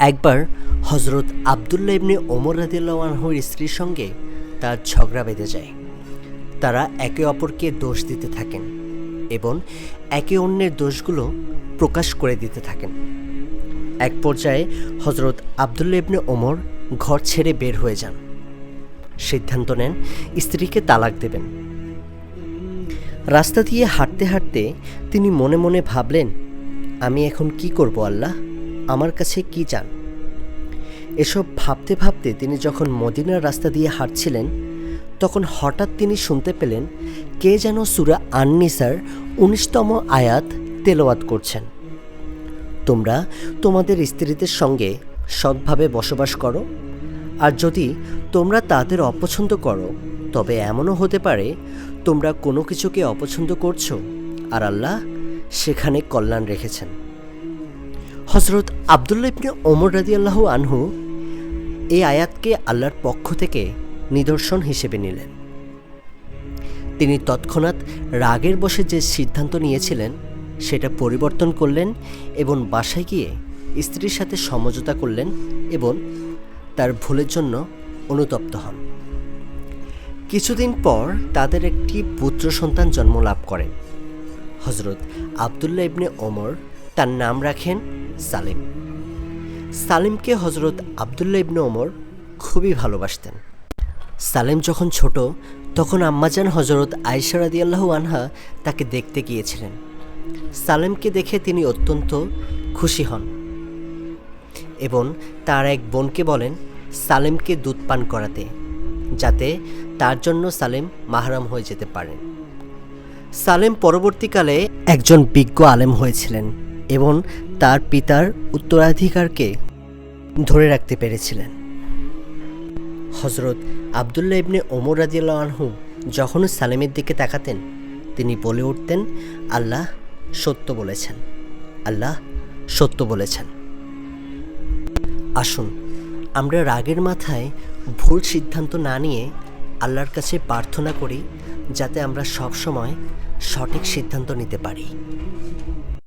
একবার হজরত আবদুল্লা ইবনে ওমর রাদিল্লাহর স্ত্রীর সঙ্গে তার ঝগড়া বেঁধে যায়। তারা একে অপরকে দোষ দিতে থাকেন এবং একে অন্যের দোষগুলো প্রকাশ করে দিতে থাকেন। এক পর্যায়ে হজরত আবদুল্লা ইবনে ওমর ঘর ছেড়ে বের হয়ে যান। সিদ্ধান্ত নেন স্ত্রীকে তালাক দেবেন। রাস্তা দিয়ে হাঁটতে হাঁটতে তিনি মনে মনে ভাবলেন, আমি এখন কি করব আল্লাহ? আমার কাছে কি চান? এসব ভাবতে ভাবতে তিনি যখন মদিনার রাস্তা দিয়ে হাঁটছিলেন, তখন হঠাৎ তিনি শুনতে পেলেন কে যেন সুরা আননিসার উনিশতম আয়াত তেলাওয়াত করছেন। তোমরা তোমাদের স্ত্রীদের সঙ্গে সৎভাবে বসবাস করো, আর যদি তোমরা তাদের অপছন্দ করো, তবে এমনও হতে পারে তোমরা কোনো কিছুকে অপছন্দ করছ, আর আল্লাহ সেখানে কল্যাণ রেখেছেন। হজরত আবদুল্লা ইবনে ওমর রাদিয়াল্লাহ আনহু এই আয়াতকে আল্লাহর পক্ষ থেকে নিদর্শন হিসেবে নিলেন। তিনি তৎক্ষণাৎ রাগের বসে যে সিদ্ধান্ত নিয়েছিলেন, সেটা পরিবর্তন করলেন এবং বাসায় গিয়ে স্ত্রীর সাথে সমঝোতা করলেন এবং তার ভুলের জন্য অনুতপ্ত হন। কিছুদিন পর তাদের একটি পুত্র সন্তান জন্ম লাভ করেন। হজরত আবদুল্লাহ ইবনে ওমর তার নাম রাখেন সালিম। সালিমকে হজরত আবদুল্লা ইবনে ওমর খুবই ভালোবাসতেন। সালেম যখন ছোট, তখন আম্মাজান হজরত আয়সা রাদিয়াল্লাহু আনহা তাকে দেখতে গিয়েছিলেন। সালেমকে দেখে তিনি অত্যন্ত খুশি হন এবং তার এক বোনকে বলেন, সালেমকে দুধ পান করাতে, যাতে তার জন্য সালেম মাহরাম হয়ে যেতে পারেন সালেম পরবর্তীকালে একজন বিজ্ঞ আলেম হয়েছিলেন। এবং তার পিতার উত্তরাধিকারকে ধরে রাখতে পেরেছিলেন। হজরত আবদুল্লাহ ইবনে ওমর রাজিয়াল্লাহ আনহু যখন সালেমের দিকে তাকাতেন, তিনি বলে উঠতেন, আল্লাহ সত্য বলেছেন, আল্লাহ সত্য বলেছেন। আসুন, আমরা রাগের মাথায় ভুল সিদ্ধান্ত না নিয়ে আল্লাহর কাছে প্রার্থনা করি, যাতে আমরা সব সময় সঠিক সিদ্ধান্ত নিতে পারি।